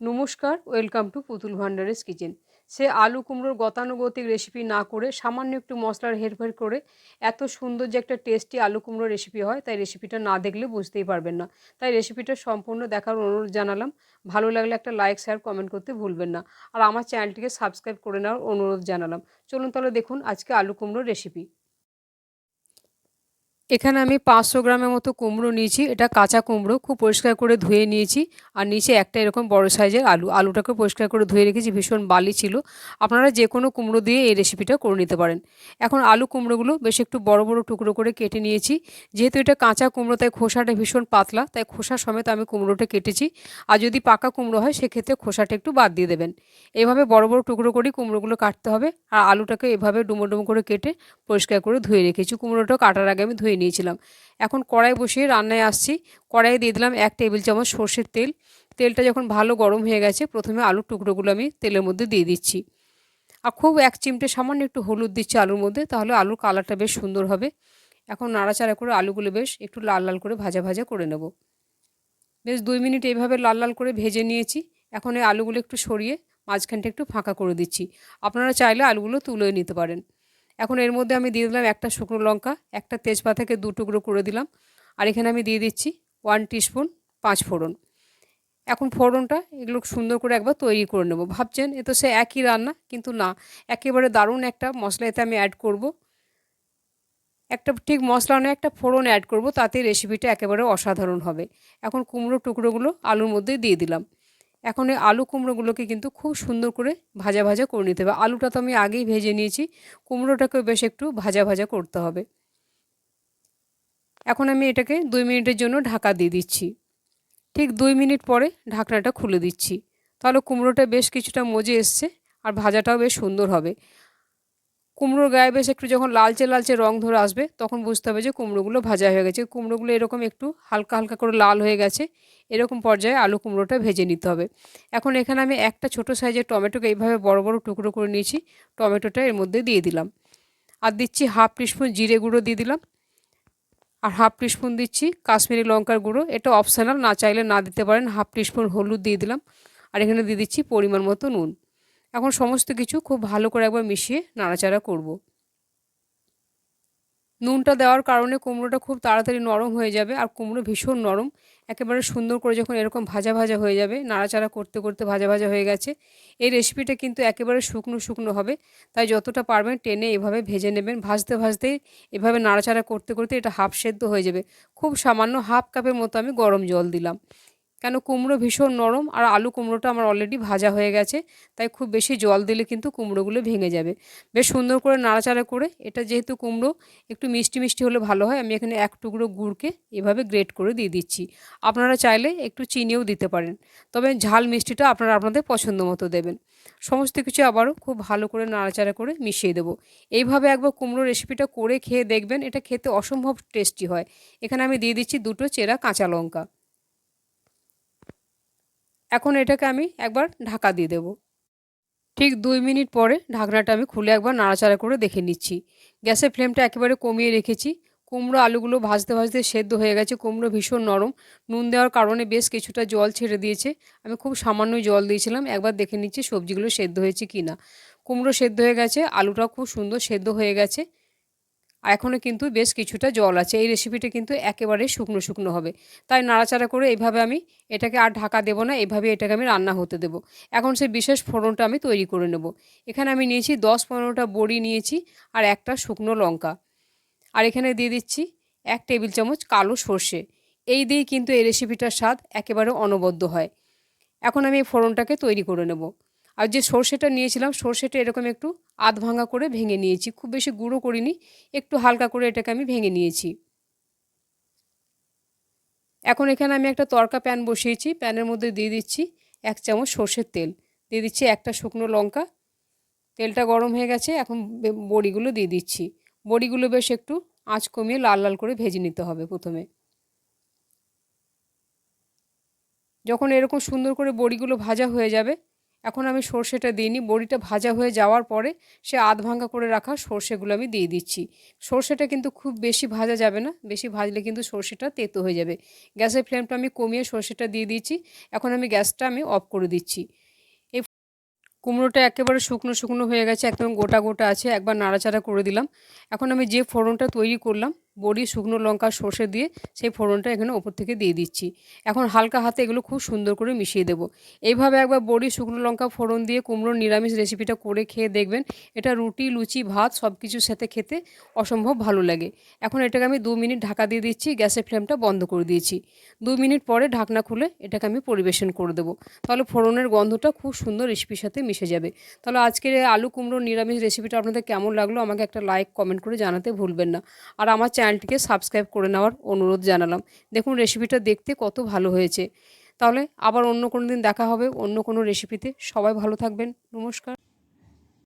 নমস্কার, welcome to পুতুল ভান্ডারেস kitchen. সে আলু কুমড়োর গতানুগতিক রেসিপি না করে সামান্য একটু মশলার হেরফের করে এত সুন্দর যে একটা টেস্টি আলু কুমড়ো রেসিপি হয়, তাই রেসিপিটা না দেখলে বুঝতেই পারবেন না। তাই রেসিপিটা সম্পূর্ণ দেখার অনুরোধ জানালাম। ভালো লাগলে একটা লাইক শেয়ার কমেন্ট করতে ভুলবেন না। আর আমার চ্যানেলটিকে সাবস্ক্রাইব করে নেওয়ার অনুরোধ জানালাম। চলুন তাহলে দেখুন আজকে আলু কুমড়ো রেসিপি এখানে আমি পাঁচশো গ্রামের মতো কুমড়ো নিয়েছি। এটা কাঁচা কুমড়ো, খুব পরিষ্কার করে ধুয়ে নিয়েছি। আর নিচে একটা এরকম বড় সাইজের আলু। আলুটাকে পরিষ্কার করে ধুয়ে রেখেছি, ভীষণ বালি ছিল। আপনারা যে কোনো কুমড়ো দিয়ে এই রেসিপিটা করে নিতে পারেন। এখন আলু কুমড়োগুলো বেশ একটু বড় বড় টুকরো করে কেটে নিয়েছি। যেহেতু এটা কাঁচা কুমড়ো, তাই খোসাটা ভীষণ পাতলা, তাই খোসা সমেত আমি কুমড়োটা কেটেছি। আর যদি পাকা কুমড়ো হয়, সেক্ষেত্রে খোসাটা একটু বাদ দিয়ে দেবেন। এভাবে বড় বড় টুকরো করেই কুমড়োগুলো কাটতে হবে। আর আলুটাকে এভাবে ডুমো ডুমো করে কেটে পরিষ্কার করে ধুয়ে রেখেছি। কুমড়োটা কাটার আগে আমি ধুয়ে নিয়েছিলাম। এখন কড়াই বসিয়ে রান্নায় আসছি। কড়াইয়ে দিয়ে দিলাম এক টেবিল চামচ সর্ষের তেল। তেলটা যখন ভালো গরম হয়ে গেছে, প্রথমে আলুর টুকরোগুলো আমি তেলের মধ্যে দিয়ে দিচ্ছি। আর খুব এক চিমটে সামান্য একটু হলুদ দিচ্ছি আলুর মধ্যে, তাহলে আলুর কালারটা বেশ সুন্দর হবে। এখন নাড়াচাড়া করে আলুগুলো বেশ একটু লাল লাল করে ভাজা ভাজা করে নেব। বেশ দুই মিনিট এইভাবে লাল লাল করে ভেজে নিয়েছি। এখন এই আলুগুলো একটু সরিয়ে মাঝখানটা একটু ফাঁকা করে দিচ্ছি। আপনারা চাইলে আলুগুলো তুলে নিতে পারেন। এখন এর মধ্যে আমি দিয়ে দিলাম একটা শুকনো লঙ্কা, একটা তেজপাতাকে দু টুকরো করে দিলাম। আর এখানে আমি দিয়ে দিচ্ছি ওয়ান টিস্পুন পাঁচ ফোড়ন। এখন ফোড়নটা এগুলো সুন্দর করে একবার তৈরি করে নেব। ভাবছেন, এ তো সে একই রান্না, কিন্তু না, একেবারে দারুণ একটা মশলা এতে আমি অ্যাড করব। একটা ঠিক মশলা নয়, একটা ফোড়ন অ্যাড করব, তাতে রেসিপিটা একেবারে অসাধারণ হবে। এখন কুমড়ো টুকরোগুলো আলুর মধ্যে দিয়ে দিলাম। এখন এই আলু কুমড়োগুলোকে কিন্তু খুব সুন্দর করে ভাজা ভাজা করে নিতে হবে। আলুটা তো আমি আগেই ভেজে নিয়েছি, কুমড়োটাকেও বেশ একটু ভাজা ভাজা করতে হবে। এখন আমি এটাকে দুই মিনিটের জন্য ঢাকা দিয়ে দিচ্ছি। ঠিক দুই মিনিট পরে ঢাকনাটা খুলে দিচ্ছি। তাহলে কুমড়োটা বেশ কিছুটা মজে এসছে আর ভাজাটাও বেশ সুন্দর হবে। কুমড়োর গায়ে বেশ একটু যখন লালচে লালচে রং ধরে আসবে, তখন বুঝতে হবে যে কুমড়োগুলো ভাজা হয়ে গেছে। কুমড়োগুলো এরকম একটু হালকা হালকা করে লাল হয়ে গেছে, এরকম পর্যায়ে আলু কুমড়োটা ভেজে নিতে হবে। এখন এখানে আমি একটা ছোট সাইজের টমেটোকে এইভাবে বড় বড় টুকরো করে নিয়েছি, টমেটোটা এর মধ্যে দিয়ে দিলাম। আর দিচ্ছি হাফ টিস্পুন জিরে গুঁড়ো দিয়ে দিলাম। আর হাফ টিস্পুন দিচ্ছি কাশ্মীরি লঙ্কার গুঁড়ো, এটা অপশনাল, না চাইলে না দিতে পারেন। হাফ টিস্পুন হলুদ দিয়ে দিলাম। আর এখানে দিয়ে দিচ্ছি পরিমাণ মতো নুন। এখন সমস্ত কিছু খুব ভালো করে একবার মিশিয়ে নাড়াচাড়া করব। নুনটা দেওয়ার কারণে কুমড়োটা খুব তাড়াতাড়ি নরম হয়ে যাবে আর কুমড়ো ভীষণ নরম। একেবারে সুন্দর করে যখন এরকম ভাজা ভাজা হয়ে যাবে, নাড়াচাড়া করতে করতে ভাজা ভাজা হয়ে গেছে। এই রেসিপিটা কিন্তু একেবারে শুকনো শুকনো হবে, তাই যতটা পারবেন টেনে এভাবে ভেজে নেবেন। ভাজতে ভাজতে এভাবে নাড়াচাড়া করতে করতে এটা হাফ সেদ্ধ হয়ে যাবে। খুব সামান্য হাফ কাপের মতো আমি গরম জল দিলাম। কেন কুমড়ো ভীষণ নরম আর আলু কুমড়োটা আমার অলরেডি ভাজা হয়ে গেছে, তাই খুব বেশি জল দিলে কিন্তু কুমড়োগুলো ভেঙে যাবে। বেশ সুন্দর করে নাড়াচাড়া করে, এটা যেহেতু কুমড়ো, একটু মিষ্টি মিষ্টি হলে ভালো হয়, আমি এখানে এক টুকরো গুড়কে এভাবে গ্রেট করে দিয়ে দিচ্ছি। আপনারা চাইলে একটু চিনিও দিতে পারেন, তবে ঝাল মিষ্টিটা আপনারা আপনাদের পছন্দ মতো দেবেন। সমস্ত কিছু আবারও খুব ভালো করে নাড়াচাড়া করে মিশিয়ে দেবো। এইভাবে একবার কুমড়ো রেসিপিটা করে খেয়ে দেখবেন, এটা খেতে অসম্ভব টেস্টি হয়। এখানে আমি দিয়ে দিচ্ছি দুটো চেরা কাঁচা লঙ্কা। এখন এটাকে আমি একবার ঢাকা দিয়ে দেব। ঠিক দুই মিনিট পরে ঢাকনাটা আমি খুলে একবার নাড়াচাড়া করে দেখে নিচ্ছি। গ্যাসের ফ্লেমটা একেবারে কমিয়ে রেখেছি। কুমড়ো আলুগুলো ভাজতে ভাজতে সেদ্ধ হয়ে গেছে, কুমড়ো ভীষণ নরম। নুন দেওয়ার কারণে বেশ কিছুটা জল ছেড়ে দিয়েছে। আমি খুব সামান্য জল দিয়েছিলাম, একবার দেখে নিচ্ছি সবজিগুলো সেদ্ধ হয়েছে কি না কুমড়ো সেদ্ধ হয়ে গেছে, আলুটাও খুব সুন্দর সেদ্ধ হয়ে গেছে। এখনও কিন্তু বেশ কিছুটা জল আছে। এই রেসিপিটা কিন্তু একেবারে শুকনো শুকনো হবে। তাই নাড়াচাড়া করে এইভাবে আমি এটাকে আর ঢাকা দেবো না, এভাবে এটাকে আমি রান্না হতে দেবো। এখন সেই বিশেষ ফোড়নটা আমি তৈরি করে নেব। এখানে আমি নিয়েছি দশ পনেরোটা বড়ি নিয়েছি আর একটা শুকনো লঙ্কা। আর এখানে দিয়ে দিচ্ছি এক টেবিল চামচ কালো সর্ষে। এই দিয়েই কিন্তু এই রেসিপিটার স্বাদ একেবারে অনবদ্য হয়। এখন আমি এই ফোড়নটাকে তৈরি করে নেব। আর যে সর্ষেটা নিয়েছিলাম, সর্ষেটা এরকম একটু আধ ভাঙা করে ভেঙে নিয়েছি। খুব বেশি গুঁড়ো করিনি, একটু হালকা করে এটাকে আমি ভেঙে নিয়েছি। এখন এখানে আমি একটা তরকা প্যান বসিয়েছি, প্যানের মধ্যে দিয়ে দিচ্ছি এক চামচ সর্ষের তেল। দিয়ে দিচ্ছি একটা শুকনো লঙ্কা, তেলটা গরম হয়ে গেছে, এখন বড়িগুলো দিয়ে দিচ্ছি। বড়িগুলো বেশ একটু আঁচ কমিয়ে লাল লাল করে ভেজে নিতে হবে প্রথমে। যখন এরকম সুন্দর করে বড়িগুলো ভাজা হয়ে যাবে এখন আমি সর্ষেটা দিইনি বড়িটা ভাজা হয়ে যাওয়ার পরে সে আধ ভাঙ্গা করে রাখা সর্ষেগুলো আমি দিয়ে দিচ্ছি। সর্ষেটা কিন্তু খুব বেশি ভাজা যাবে না, বেশি ভাজলে কিন্তু সর্ষেটা তেতো হয়ে যাবে। গ্যাসের ফ্লেমটা আমি কমিয়ে সর্ষেটা দিয়ে দিচ্ছি। এখন আমি গ্যাসটা আমি অফ করে দিচ্ছি। এই কুমড়োটা একেবারে শুকনো শুকনো হয়ে গেছে, একদম গোটা গোটা আছে, একবার নাড়াচাড়া করে দিলাম। এখন আমি যে ফোড়নটা তৈরি করলাম বড়ি, শুকনো লঙ্কা, সর্ষে দিয়ে সেই ফোড়নটা এখানে ওপর থেকে দিয়ে দিচ্ছি। এখন হালকা হাতে এগুলো খুব সুন্দর করে মিশিয়ে দেবো। এইভাবে একবার বড়ি, শুকনো লঙ্কা, ফোড়ন দিয়ে কুমড়োর নিরামিষ রেসিপিটা করে খেয়ে দেখবেন এটা রুটি, লুচি, ভাত সব কিছুর সাথে খেতে অসম্ভব ভালো লাগে। এখন এটাকে আমি দু মিনিট ঢাকা দিয়ে দিচ্ছি, গ্যাসের ফ্লেমটা বন্ধ করে দিয়েছি। দু মিনিট পরে ঢাকনা খুলে এটাকে আমি পরিবেশন করে দেবো। তাহলে ফোড়নের গন্ধটা খুব সুন্দর রেসিপির সাথে মিশে যাবে। তাহলে আজকের আলু কুমড়োর নিরামিষ রেসিপিটা আপনাদের কেমন লাগল আমাকে একটা লাইক, কমেন্ট করে জানাতে ভুলবেন না। আর আমার চ্যানেলটিকে সাবস্ক্রাইব করে নেওয়ার অনুরোধ জানালাম। দেখুন রেসিপিটা দেখতে কত ভালো হয়েছে। তাহলে আবার অন্য কোনো দিন দেখা হবে, অন্য কোনো রেসিপিতে সবাই ভালো থাকবেন। নমস্কার।